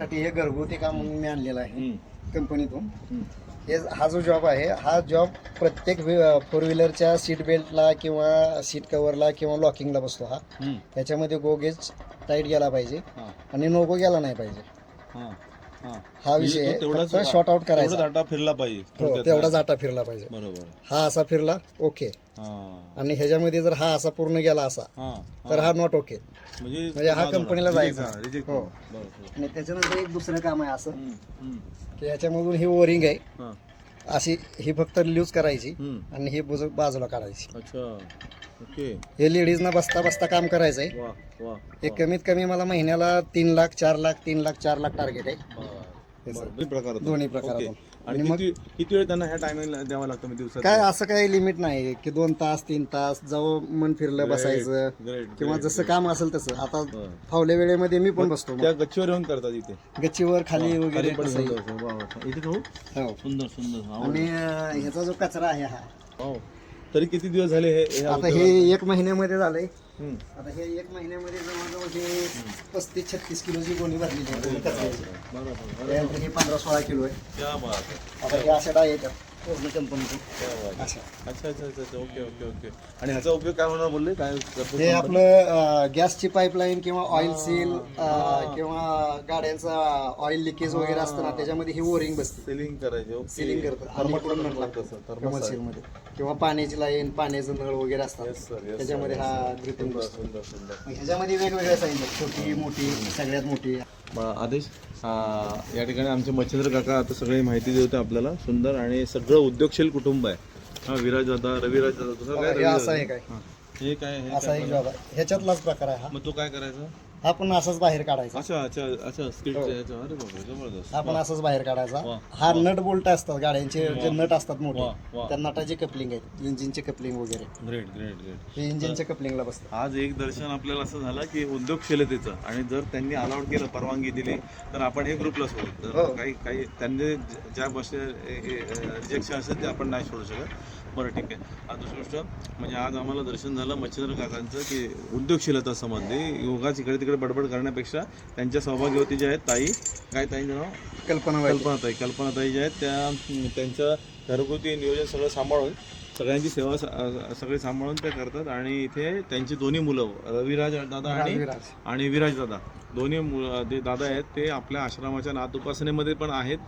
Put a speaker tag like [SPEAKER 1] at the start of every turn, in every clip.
[SPEAKER 1] साठी हे घरगुती काम म्हणून मी आणलेलं आहे कंपनीतून. हे हा जो जॉब आहे हा जॉब प्रत्येक फोर व्हीलरच्या सीट बेल्टला किंवा सीट कव्हरला किंवा लॉकिंगला बसतो हा. त्याच्यामध्ये गो गेज टाईट गेला पाहिजे आणि नो गो गेला नाही पाहिजे.
[SPEAKER 2] हा, हा.
[SPEAKER 1] हा विषय
[SPEAKER 2] म्हणजे तेवढाच-
[SPEAKER 1] फक्त शॉर्ट आउट
[SPEAKER 2] तेवढा
[SPEAKER 1] करायचा
[SPEAKER 2] डाटा फिरला पाहिजे
[SPEAKER 1] हो
[SPEAKER 2] थोडक्यात.
[SPEAKER 1] तेवढा जाटा फिरला पाहिजे.
[SPEAKER 2] बरोबर
[SPEAKER 1] हा असा फिरला ओके
[SPEAKER 2] हा,
[SPEAKER 1] आणि ह्याच्यामध्ये जर हा असा पूर्ण गेला असा
[SPEAKER 2] हा,
[SPEAKER 1] तर हा नॉट ओके
[SPEAKER 2] म्हणजे
[SPEAKER 1] म्हणजे हा कंपनीला जायचा.
[SPEAKER 2] रिजेक्ट
[SPEAKER 1] हो.
[SPEAKER 2] बरोबर.
[SPEAKER 1] आणि त्याच्यानंतर एक दुसरं काम आहे असं. की ह्याच्यामधून ही ओरिंग आहे.
[SPEAKER 2] हा,
[SPEAKER 1] अशी ही फक्त लूज करायची. आणि ही बुज- बाजूला काढायची.
[SPEAKER 2] अच्छा. ओके.
[SPEAKER 1] हे लेडीजना बसता बसता काम करायचं आहे
[SPEAKER 2] वा वा.
[SPEAKER 1] हे कमीत कमी मला महिन्याला तीन लाख चार लाख तीन लाख चार लाख टार्गेट आहे.
[SPEAKER 2] दोन्ही. ओके. आणि
[SPEAKER 1] आणि मग-
[SPEAKER 2] किती किती वेळ त्यांना ह्या टायमिंगला द्यावा लागतो म्हणजे दिवसात?
[SPEAKER 1] काय असं काही लिमिट नाही की दोन तास तीन तास जावं मन फिरलं बसायचं.
[SPEAKER 2] ग्रेट
[SPEAKER 1] किंवा जसं काम असेल तसं. आता
[SPEAKER 2] बरं.
[SPEAKER 1] फावल्या वेळेमध्ये मी पण बसतो मग.
[SPEAKER 2] त्या गच्चीवर येऊन करतात इथे?
[SPEAKER 1] गच्चीवर खाली वगैरे.
[SPEAKER 2] इथे
[SPEAKER 1] हो.
[SPEAKER 2] सुंदर सुंदर.
[SPEAKER 1] आणि अं, ह्याचा जो कचरा आहे हा.
[SPEAKER 2] वाव. तरी किती दिवस झाले हे
[SPEAKER 1] आता? हे एक महिन्यामध्ये झालंय. आता हे एक महिन्यामध्ये जवळजवळ हे पस्तीस छत्तीस किलोची गोणी. त्यानंतर हे पंधरा सोळा किलो आहे आता हे अशा डाय येतात पूर्ण. अशा
[SPEAKER 2] अच्छा. अच्छा अच्छा अच्छा. Okay okay okay. आणि ह्याचा उपयोग काय होणार बोलले? काय करतो
[SPEAKER 1] हे आपलं गॅसची पाईपलाईन किंवा ऑइल सील किंवा गाड्यांचा ऑइल लिकेज वगैरे असतं ना त्याच्यामध्ये ही ओरिंग बसते.
[SPEAKER 2] सेलिंग करायचे ओके.
[SPEAKER 1] सिलिंग करतं
[SPEAKER 2] थर्माकोल
[SPEAKER 1] आणि
[SPEAKER 2] लागतं
[SPEAKER 1] थर्माकोलमध्ये किंवा पाण्याची लाईन पाण्याचं नळ वगैरे असतात.
[SPEAKER 2] येस
[SPEAKER 1] त्याच्यामध्ये हा ग्रिपिंग
[SPEAKER 2] सुंदर
[SPEAKER 1] बसतो.
[SPEAKER 2] सुंदर सुंदर.
[SPEAKER 1] ह्याच्यामध्ये वेगवेगळ्या साईज आहेत. छोटी मोठी सगळ्यात मोठी.
[SPEAKER 2] आदेश. या ठिकाणी आमचे मच्छिंद्र काका आता सगळी माहिती देत आपल्याला. सुंदर आणि सगळं उद्योगशील कुटुंब आहे. हा विराज दादा रविराज दादा दुसरं काय
[SPEAKER 1] हे काय ह्याच्यातलाच प्रकार आहे हा.
[SPEAKER 2] मग तो काय करायचा?
[SPEAKER 1] हा पण असाच बाहेर काढायचा.
[SPEAKER 2] अच्छा अच्छा अच्छा अरे जबरदस्त.
[SPEAKER 1] हा पण असाच बाहेर काढायचा.
[SPEAKER 2] वा.
[SPEAKER 1] हा नट बोल्ट असतात गाड्यांचे जे नट असतात
[SPEAKER 2] वा,
[SPEAKER 1] मोठे
[SPEAKER 2] वा.
[SPEAKER 1] त्या नटाचे कपलिंग आहेत इंजिनचे कपलिंग वगैरे.
[SPEAKER 2] Great great great.
[SPEAKER 1] हे इंजिनच्या कपलिंगला बसतात.
[SPEAKER 2] आज एक दर्शन आपल्याला असं झालं की उद्योगशीलतेचं आणि जर त्यांनी अलाउड केलं परवानगी दिली तर आपण हे ग्रुपला सोडू. तर
[SPEAKER 1] हो.
[SPEAKER 2] काही काही त्यांनी ज- ज्या गोष्टी रिजेक्शन असेल ते आपण नाही सोडू शकत. बरं ठीक आहे. आता दुसरी गोष्ट म्हणजे आज आम्हाला दर्शन झालं मच्छिंद्र काकांचं की उद्योगशीलता संबंधी योगाच इकडे तिकडे बडबड करण्यापेक्षा त्यांच्या सहभागी ज्या आहेत ताई काय ताईंचं नाव?
[SPEAKER 1] कल्पना
[SPEAKER 2] कल्पनाताई कल्पनाताई ज्या आहेत त्या अं, त्यांचं घरगुती नियोजन सगळं सांभाळून सगळ्यांची सेवा सगळी सांभाळून ते करतात आणि इथे त्यांची दोन्ही मुलं रविराज दादा आणि. आणि विराज दादा. दोन्ही जे दादा आहेत ते आपल्या आश्रमाच्या नाथ उपासनेमध्ये पण आहेत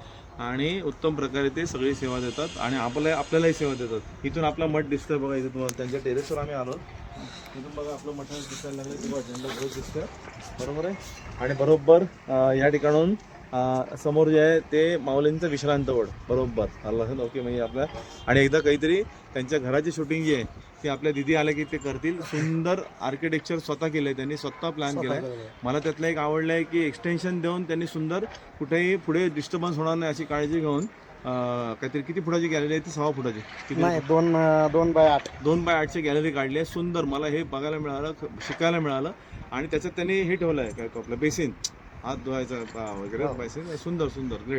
[SPEAKER 2] आणि उत्तम प्रकारे ते सगळी सेवा देतात आणि आपल्या आपल्यालाही सेवा देतात. इथून आपला मठ दिसतोय बघा इथं तुम्हाला. त्यांच्या टेरेसवर आम्ही आलो. इथून बघा आपलं मठ दिसायला लागलं किंवा झेंडा दिसतोय. बरोबर आहे? आणि बरोबर या ठिकाणून समोर जे आहे ते माऊलींचं विश्रांत वड बरोबर. आलं असेल ओके म्हणजे आपल्या आणि एकदा काहीतरी त्यांच्या घराची शूटिंग जी आहे ती आपल्या दिदी आल्या की ते करतील. सुंदर आर्किटेक्चर स्वतः केलंय त्यांनी स्वतः प्लॅन केलाय. मला त्यातलं एक आवडलं आहे की एक्सटेन्शन देऊन त्यांनी सुंदर कुठेही पुढे डिस्टर्बन्स होणार नाही अशी काळजी घेऊन काहीतरी किती फुटाची गॅलरी आहे ती? सहा फुटाची.
[SPEAKER 1] नाही दोन दोन बाय आठ.
[SPEAKER 2] दोन बाय आठची गॅलरी काढली आहे. सुंदर मला हे बघायला मिळालं शिकायला मिळालं. आणि त्याच्यात त्यांनी हे ठेवलं आहे काय आपलं बेसिन हात धुवायचा वगैरे बेसिन सुंदर सुंदर ग्रेट